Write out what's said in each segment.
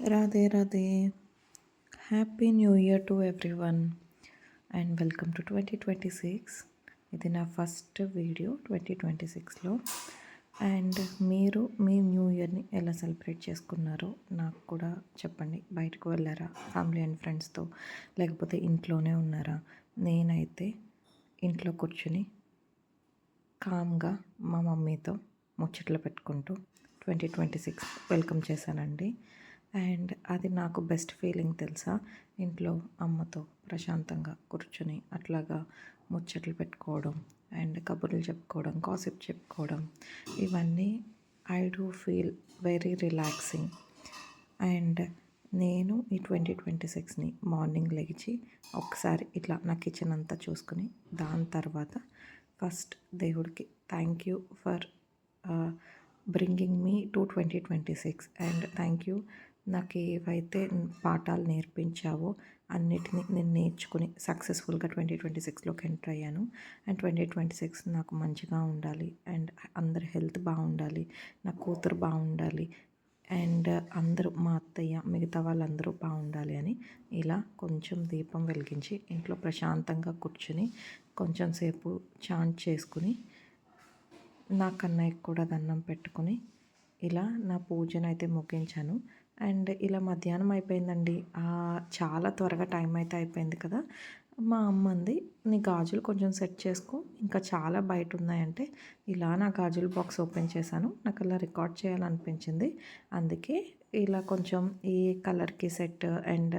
Radhe Radhe. Happy new year to everyone and welcome to twenty twenty six ఇది నా first video twenty twenty సిక్స్లో and మీరు మీ new ఇయర్ని ఎలా celebrate చేసుకున్నారో నాకు కూడా చెప్పండి. బయటకు వెళ్ళారా? ఫ్యామిలీ అండ్ ఫ్రెండ్స్తో లేకపోతే ఇంట్లోనే ఉన్నారా? నేనైతే ఇంట్లో కూర్చుని కామ్గా మా మమ్మీతో ముచ్చట్లు పెట్టుకుంటూ ట్వంటీ ట్వంటీ సిక్స్ వెల్కమ్ చేశానండి. అండ్ అది నాకు బెస్ట్ ఫీలింగ్ తెలుసా? ఇంట్లో అమ్మతో ప్రశాంతంగా కూర్చొని అట్లాగా ముచ్చట్లు పెట్టుకోవడం అండ్ కబుర్లు చెప్పుకోవడం కాసిప్ చెప్పుకోవడం ఇవన్నీ I do feel very relaxing and నేను ఈ ట్వంటీ ట్వంటీ సిక్స్ని మార్నింగ్ లేచి ఒకసారి ఇట్లా నా కిచెన్ అంతా చూసుకుని దాని తర్వాత ఫస్ట్ దేవుడికి thank you for bringing me to twenty twenty six and thank you నాకు ఏవైతే పాఠాలు నేర్పించావో అన్నిటినీ నేను నేర్చుకుని సక్సెస్ఫుల్గా ట్వంటీ ట్వంటీ సిక్స్లోకి ఎంటర్ అయ్యాను. అండ్ ట్వంటీ ట్వంటీ సిక్స్ నాకు మంచిగా ఉండాలి. అండ్ అందరి హెల్త్ బాగుండాలి. నా కూతురు బాగుండాలి. అండ్ అందరూ మా అత్తయ్య మిగతా వాళ్ళందరూ బాగుండాలి అని ఇలా కొంచెం దీపం వెలిగించి ఇంట్లో ప్రశాంతంగా కూర్చుని కొంచెం సేపు చాంట్ చేసుకుని నా కన్నయ్యకు కూడా దండం పెట్టుకుని ఇలా నా పూజను అయితే ముగించాను. అండ్ ఇలా మధ్యాహ్నం అయిపోయిందండి. చాలా త్వరగా టైం అయితే అయిపోయింది కదా. మా అమ్మ అంది నీ గాజులు కొంచెం సెట్ చేసుకో. ఇంకా చాలా బయట ఉన్నాయంటే ఇలా నా గాజుల బాక్స్ ఓపెన్ చేశాను. నాకు అలా రికార్డ్ చేయాలనిపించింది. అందుకే ఇలా కొంచెం ఈ కలర్కి సెట్ అండ్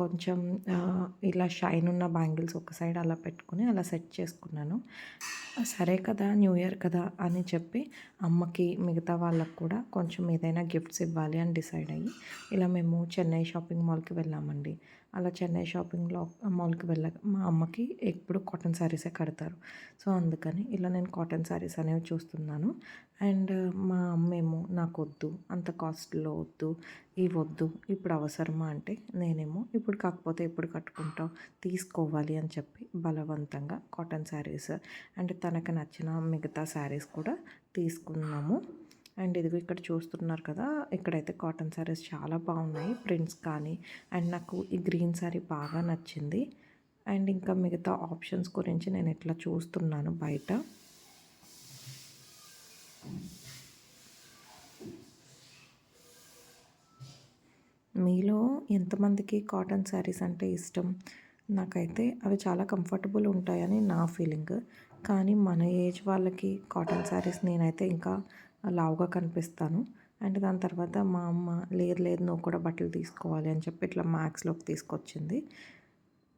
కొంచెం ఇలా షైన్ ఉన్న బ్యాంగిల్స్ ఒక సైడ్ అలా పెట్టుకుని అలా సెట్ చేసుకున్నాను. సరే కదా న్యూ ఇయర్ కదా అని చెప్పి అమ్మకి మిగతా వాళ్ళకు కూడా కొంచెం ఏదైనా గిఫ్ట్స్ ఇవ్వాలి అని డిసైడ్ అయ్యి ఇలా మేము చెన్నై షాపింగ్ మాల్కి వెళ్ళామండి. అలా చెన్నై షాపింగ్లో మాల్కి వెళ్ళాక మా అమ్మకి ఎప్పుడు కాటన్ శారీసే కడతారు. సో అందుకని ఇలా నేను కాటన్ శారీస్ అనేవి చూస్తున్నాను. అండ్ మా అమ్మేమో నాకు వద్దు అంత కాస్ట్లో వద్దు ఇవి వద్దు ఇప్పుడు అవసరమా అంటే నేనేమో ఇప్పుడు కాకపోతే ఎప్పుడు కట్టుకుంటావు తీసుకోవాలి అని చెప్పి బలవంతంగా కాటన్ శారీస్ అండ్ తనకు నచ్చిన మిగతా శారీస్ కూడా తీసుకున్నాము. అండ్ ఇదిగో ఇక్కడ చూస్తున్నారు కదా ఇక్కడైతే కాటన్ శారీస్ చాలా బాగున్నాయి ప్రింట్స్ కానీ అండ్ నాకు ఈ గ్రీన్ శారీ బాగా నచ్చింది. అండ్ ఇంకా మిగతా ఆప్షన్స్ గురించి నేను ఇట్లా చూస్తున్నాను బయట. మీలో ఎంతమందికి కాటన్ శారీస్ అంటే ఇష్టం? నాకైతే అవి చాలా కంఫర్టబుల్ ఉంటాయని నా ఫీలింగ్ కానీ మన ఏజ్ వాళ్ళకి కాటన్ శారీస్ నేనైతే ఇంకా లావుగా కనిపిస్తాను. అండ్ దాని తర్వాత మా అమ్మ లేదు లేదు నువ్వు కూడా బట్టలు తీసుకోవాలి అని చెప్పి ఇట్లా మ్యాక్స్లోకి తీసుకొచ్చింది.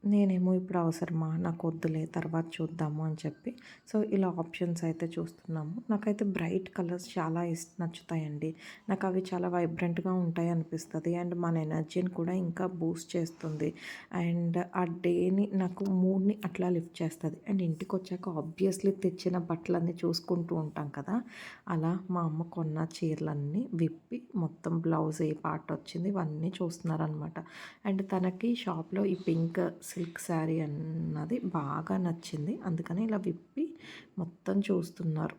నేనేమో ఇప్పుడు అవసరమా? నాకు వద్దులే తర్వాత చూద్దాము అని చెప్పి. సో ఇలా ఆప్షన్స్ అయితే చూస్తున్నాము. నాకైతే బ్రైట్ కలర్స్ చాలా ఇష్ట నచ్చుతాయండి. నాకు అవి చాలా వైబ్రెంట్గా ఉంటాయి అనిపిస్తుంది. అండ్ మన ఎనర్జీని కూడా ఇంకా బూస్ట్ చేస్తుంది. అండ్ ఆ డేని నాకు మూడ్ని అట్లా లిఫ్ట్ చేస్తుంది. అండ్ ఇంటికి వచ్చాక ఆబ్వియస్లీ తెచ్చిన బట్టలన్నీ చూసుకుంటూ ఉంటాం కదా. అలా మా అమ్మ కొన్న చీరలన్నీ విప్పి మొత్తం బ్లౌజ్ ఏ పార్ట్ వచ్చింది ఇవన్నీ చూస్తున్నారనమాట. అండ్ తనకి షాప్లో ఈ పింక్ సిల్క్ శారీ అన్నది బాగా నచ్చింది. అందుకని ఇలా విప్పి మొత్తం చూస్తున్నారు.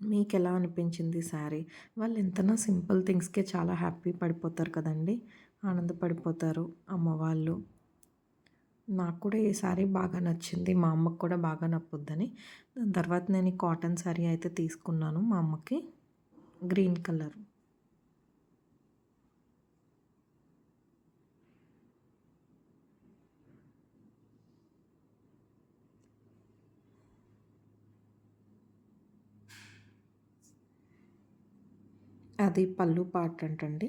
మీకు ఎలా అనిపించింది శారీ? వాళ్ళు ఎంతనా సింపుల్ థింగ్స్కే చాలా హ్యాపీ పడిపోతారు కదండి. ఆనందపడిపోతారు అమ్మవాళ్ళు. నాకు కూడా ఈ శారీ బాగా నచ్చింది. మా అమ్మకు కూడా బాగా నప్పుద్దని. దాని తర్వాత నేను కాటన్ శారీ అయితే తీసుకున్నాను మా అమ్మకి. Green colour. అది పళ్ళు పార్ట్ అంటండి.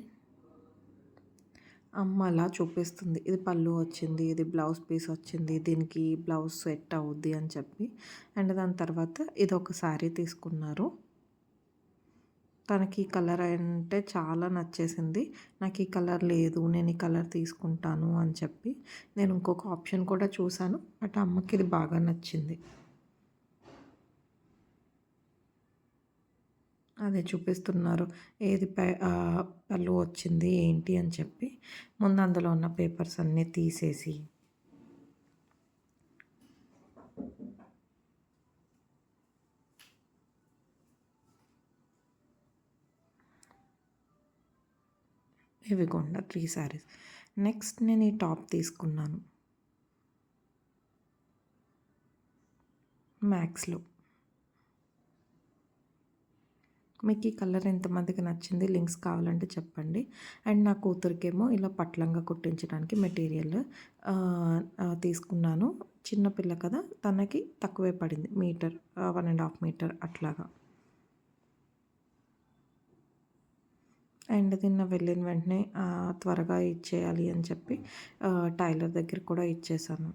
అమ్మ అలా చూపిస్తుంది. ఇది పళ్ళు వచ్చింది ఇది బ్లౌజ్ పీస్ వచ్చింది దీనికి బ్లౌజ్ సెట్ అవుద్ది అని చెప్పి. అండ్ దాని తర్వాత ఇది ఒక శారీ తీసుకున్నారు. తనకి ఈ కలర్ అంటే చాలా నచ్చేసింది. నాకు ఈ కలర్ లేదు నేను ఈ కలర్ తీసుకుంటాను అని చెప్పి నేను ఇంకొక ఆప్షన్ కూడా చూశాను. బట్ అమ్మకి ఇది బాగా నచ్చింది. అదే చూపిస్తున్నారు. ఏది పళ్ళు వచ్చింది ఏంటి అని చెప్పి. ముందు అందులో ఉన్న పేపర్స్ అన్నీ తీసేసి. ఇవి కొండ త్రీ శారీస్ నెక్స్ట్ నేను ఈ టాప్ తీసుకున్నాను. మ్యాక్స్లో మీకు ఈ కలర్ ఎంతమందికి నచ్చింది లింక్స్ కావాలంటే చెప్పండి. అండ్ నా కూతురికేమో ఇలా పట్లంగా కుట్టించడానికి మెటీరియల్ తీసుకున్నాను. చిన్నపిల్ల కదా తనకి తక్కువే పడింది metre one and half metre అట్లాగా. అండ్ నిన్న వెళ్ళిన వెంటనే త్వరగా ఇచ్చేయాలి అని చెప్పి టైలర్ దగ్గర కూడా ఇచ్చేసాను.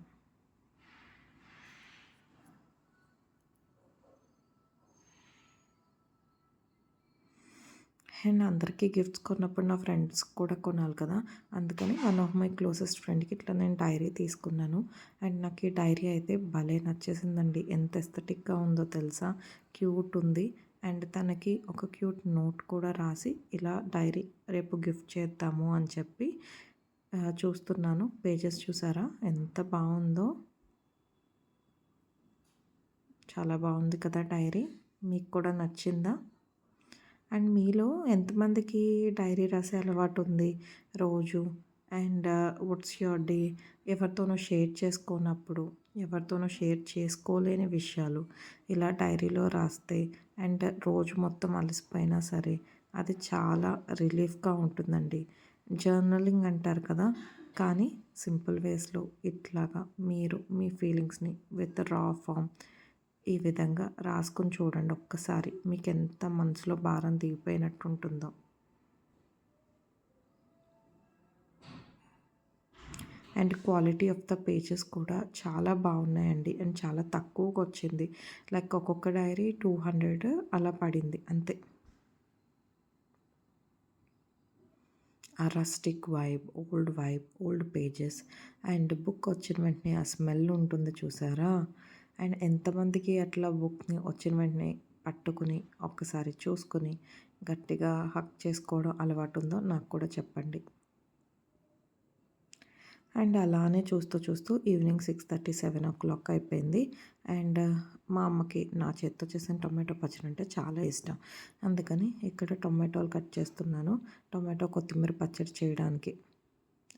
అండ్ అందరికీ గిఫ్ట్స్ కొన్నప్పుడు నా ఫ్రెండ్స్ కూడా కొనాలి కదా. అందుకని వన్ ఆఫ్ మై క్లోజెస్ట్ ఫ్రెండ్కి ఇట్లా నేను డైరీ తీసుకున్నాను. అండ్ నాకు ఈ డైరీ అయితే భలే నచ్చేసిందండి. ఎంత ఎస్థెటిక్గా ఉందో తెలుసా? క్యూట్ ఉంది. అండ్ తనకి ఒక క్యూట్ నోట్ కూడా రాసి ఇలా డైరీ రేపు గిఫ్ట్ చేద్దాము అని చెప్పి చూస్తున్నాను. పేజెస్ చూసారా? ఎంత బాగుందో. చాలా బాగుంది కదా డైరీ. మీకు కూడా నచ్చిందా? అండ్ మీలో ఎంతమందికి డైరీ రాసే అలవాటు ఉంది రోజు? అండ్ వాట్స్ యువర్ డే ఎవరితోనో షేర్ చేసుకోనప్పుడు ఎవరితోనో షేర్ చేసుకోలేని విషయాలు ఇలా డైరీలో రాస్తే అండ్ రోజు మొత్తం అలసిపోయినా సరే అది చాలా రిలీఫ్గా ఉంటుందండి. జర్నలింగ్ అంటారు కదా కానీ సింపుల్ వేస్లో ఇట్లాగా మీరు మీ ఫీలింగ్స్ని విత్ రా ఫామ్ ఈ విధంగా రాసుకుని చూడండి ఒక్కసారి. మీకు ఎంత మనసులో భారం దిగిపోయినట్టు ఉంటుందో and quality of the pages కూడా చాలా బాగున్నాయండి. అండ్ చాలా తక్కువకి వచ్చింది. లైక్ ఒక్కొక్క డైరీ టూ హండ్రెడ్ అలా పడింది. అంతే. ఆ rustic vibe old vibe old pages and book వచ్చిన వెంటనే ఆ స్మెల్ ఉంటుంది చూసారా? అండ్ ఎంతమందికి అట్లా బుక్ని వచ్చిన వెంటనే పట్టుకుని ఒక్కసారి చూసుకుని గట్టిగా హక్ చేసుకోవడం అలవాటు ఉందో నాకు కూడా చెప్పండి. అండ్ అలానే చూస్తూ చూస్తూ evening six thirty seven o'clock అయిపోయింది. అండ్ మా అమ్మకి నా చేత్తో చేసిన టొమాటో పచ్చడి అంటే చాలా ఇష్టం. అందుకని ఇక్కడ టొమాటోలు కట్ చేస్తున్నాను. టొమాటో కొత్తిమీర పచ్చడి చేయడానికి.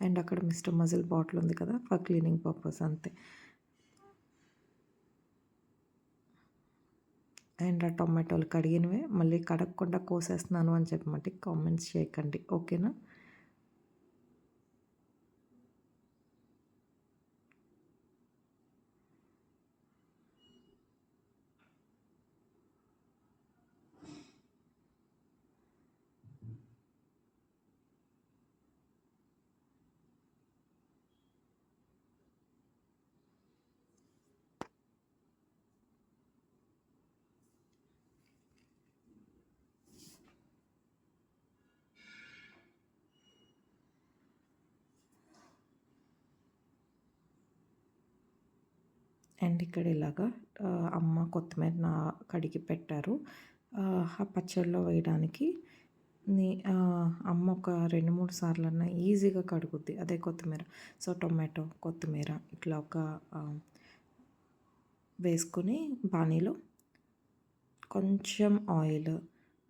అండ్ అక్కడ మిస్టర్ మజిల్ బాటిల్ ఉంది కదా ఫర్ క్లీనింగ్ పర్పస్ అంతే. అండ్ ఆ టొమాటోలు కడిగినవే. మళ్ళీ కడగకుండా కోసేస్తున్నాను అని చెప్పమంటే కామెంట్స్ చేయకండి. ఓకేనా? అండ్ ఇక్కడ ఇలాగా అమ్మ కొత్తిమీర నా కడిగి పెట్టారు. ఆ పచ్చడిలో వేయడానికి నీ అమ్మ ఒక రెండు మూడు సార్లు అన్న ఈజీగా కడుగుద్ది. అదే కొత్తిమీర. సో టొమాటో కొత్తిమీర ఇట్లా ఒక వేసుకొని బాణీలో కొంచెం ఆయిల్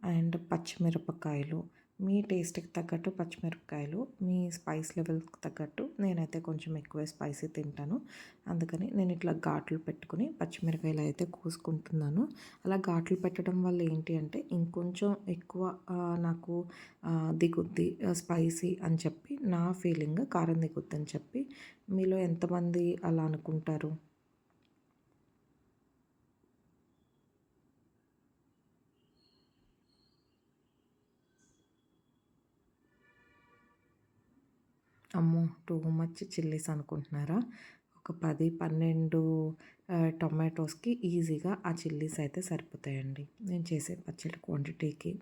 అండ్ పచ్చిమిరపకాయలు మీ టేస్ట్కి తగ్గట్టు పచ్చిమిరపకాయలు మీ స్పైస్ లెవెల్కి తగ్గట్టు నేనైతే కొంచెం ఎక్కువ స్పైసీ తింటాను. అందుకని నేను ఇట్లా ఘాట్లు పెట్టుకుని పచ్చిమిరపకాయలు అయితే కోసుకుంటున్నాను. అలా ఘాట్లు పెట్టడం వల్ల ఏంటి అంటే ఇంకొంచెం ఎక్కువ నాకు దిగుద్ది స్పైసీ అని చెప్పి నా ఫీలింగ్ కారం దిగుద్ది అని చెప్పి మీలో ఎంతమంది అలా అనుకుంటారు? అమ్మో! టూ మచ్ చిల్లీస్ అనుకుంటున్నారా? ఒక పది పన్నెండు టొమాటోస్కి ఈజీగా ఆ చిల్లీస్ అయితే సరిపోతాయండి. నేను చేసే పచ్చడి క్వాంటిటీకి.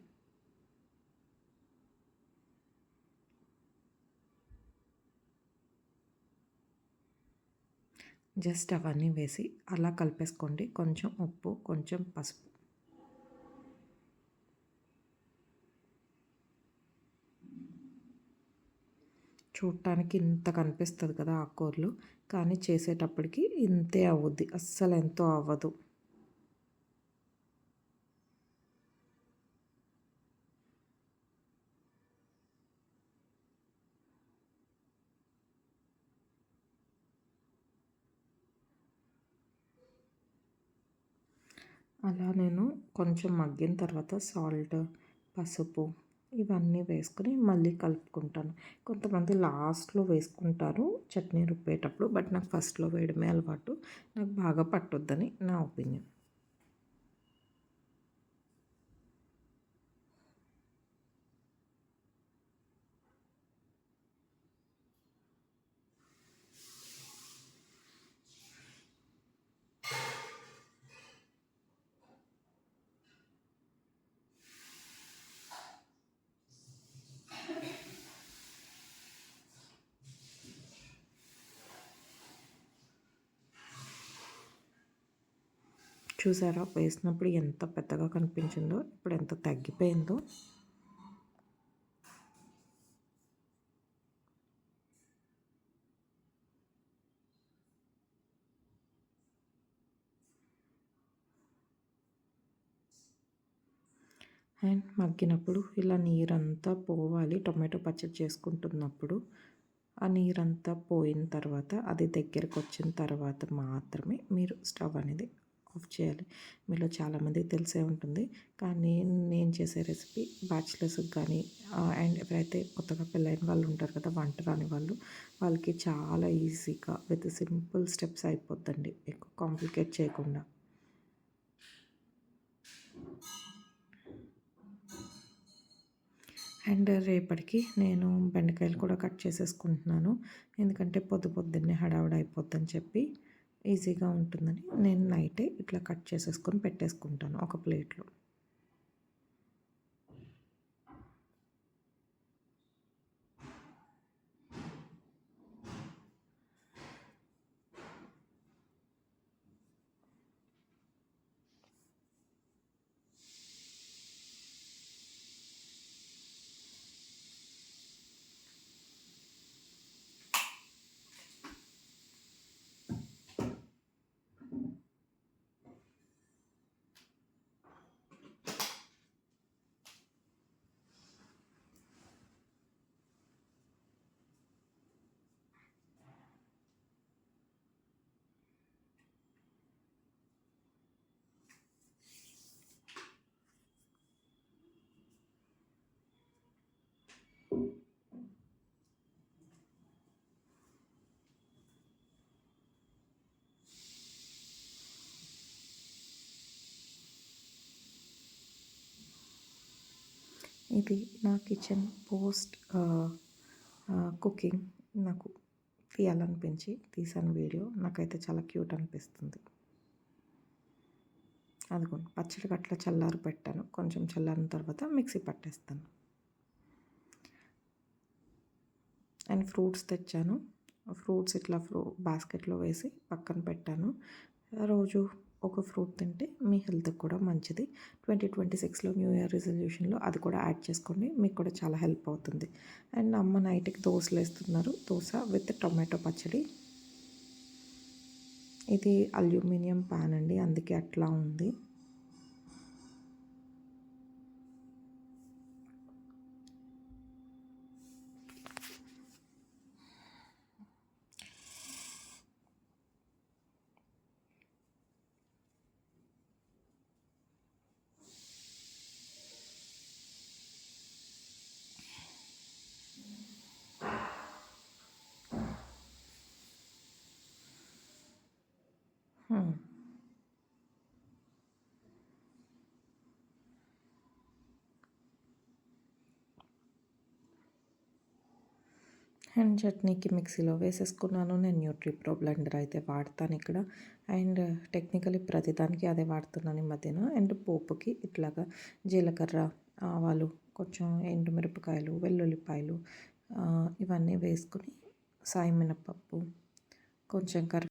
జస్ట్ అవన్నీ వేసి అలా కలిపేసుకోండి. కొంచెం ఉప్పు కొంచెం పసుపు. చూడటానికి ఇంత కనిపిస్తుంది కదా ఆకుకూరలు కానీ చేసేటప్పటికి ఇంతే అవ్వద్ది అస్సలు ఎంతో అవ్వదు. అలా నేను కొంచెం మగ్గిన తర్వాత సాల్ట్ పసుపు ఇవన్నీ వేసుకొని మళ్ళీ కలుపుకుంటాను. కొంతమంది లాస్ట్లో వేసుకుంటారు చట్నీ రుబ్బేటప్పుడు బట్ నాకు ఫస్ట్లో వేయడమే అలవాటు. నాకు బాగా పట్టొద్దని నా ఒపీనియన్. చూసారా? వేసినప్పుడు ఎంత పెద్దగా కనిపించిందో ఇప్పుడు ఎంత తగ్గిపోయిందో. అండ్ మగ్గినప్పుడు ఇలా నీరంతా పోవాలి. టొమాటో పచ్చడి చేసుకుంటున్నప్పుడు ఆ నీరంతా పోయిన తర్వాత అది దగ్గరకు వచ్చిన తర్వాత మాత్రమే మీరు స్టవ్ అనేది ఆఫ్ చేయాలి. మీలో చాలామందికి తెలిసే ఉంటుంది. కానీ నేను చేసే రెసిపీ బ్యాచిలర్స్కి కానీ అండ్ ఎవరైతే కొత్తగా పెళ్ళైన వాళ్ళు ఉంటారు కదా వంట రాని వాళ్ళు వాళ్ళకి చాలా ఈజీగా విత్ సింపుల్ స్టెప్స్ అయిపోద్దండి. ఎక్కువ కాంప్లికేట్ చేయకుండా. అండ్ రేపటికి నేను బెండకాయలు కూడా కట్ చేసేసుకుంటున్నాను. ఎందుకంటే పొద్దు పొద్దున్నే హడావుడి అయిపోద్దని చెప్పి ఈజీగా ఉంటుందని నేను నైటే ఇట్లా కట్ చేసేసుకొని పెట్టేసుకుంటాను ఒక ప్లేట్లో. ఇది నా కిచెన్ పోస్ట్ కుకింగ్ నాకు తీయాలనిపించి తీసాను వీడియో. నాకైతే చాలా క్యూట్ అనిపిస్తుంది. అదిగోండి పచ్చడి అట్లా చల్లారి పెట్టాను. కొంచెం చల్లారిన తర్వాత మిక్సీ పట్టేస్తాను. అండ్ ఫ్రూట్స్ తెచ్చాను. ఫ్రూట్స్ ఇట్లా ఫ్రూ బాస్కెట్లో వేసి పక్కన పెట్టాను. రోజు ఒక ఫ్రూట్ తింటే మీ హెల్త్కి కూడా మంచిది. ట్వంటీ ట్వంటీ సిక్స్లో న్యూ ఇయర్ రిజల్యూషన్లో అది కూడా యాడ్ చేసుకోండి మీకు కూడా చాలా హెల్ప్ అవుతుంది. అండ్ అమ్మ నైట్కి దోశలు వేస్తున్నారు. దోశ విత్ టొమాటో పచ్చడి. ఇది అల్యూమినియం ప్యాన్ అండి. అందుకే అట్లా ఉంది. అండ్ చట్నీకి మిక్సీలో వేసేసుకున్నాను. నేను న్యూట్రీ ప్రో బ్లెండర్ అయితే వాడతాను ఇక్కడ. అండ్ టెక్నికలీ ప్రతిదానికి అదే వాడుతున్నాను ఈ మధ్యన. అండ్ పోపుకి ఇట్లాగా జీలకర్ర ఆవాలు కొంచెం ఎండుమిరపకాయలు వెల్లుల్లిపాయలు ఇవన్నీ వేసుకుని సాయి మినపప్పు కొంచెం కరి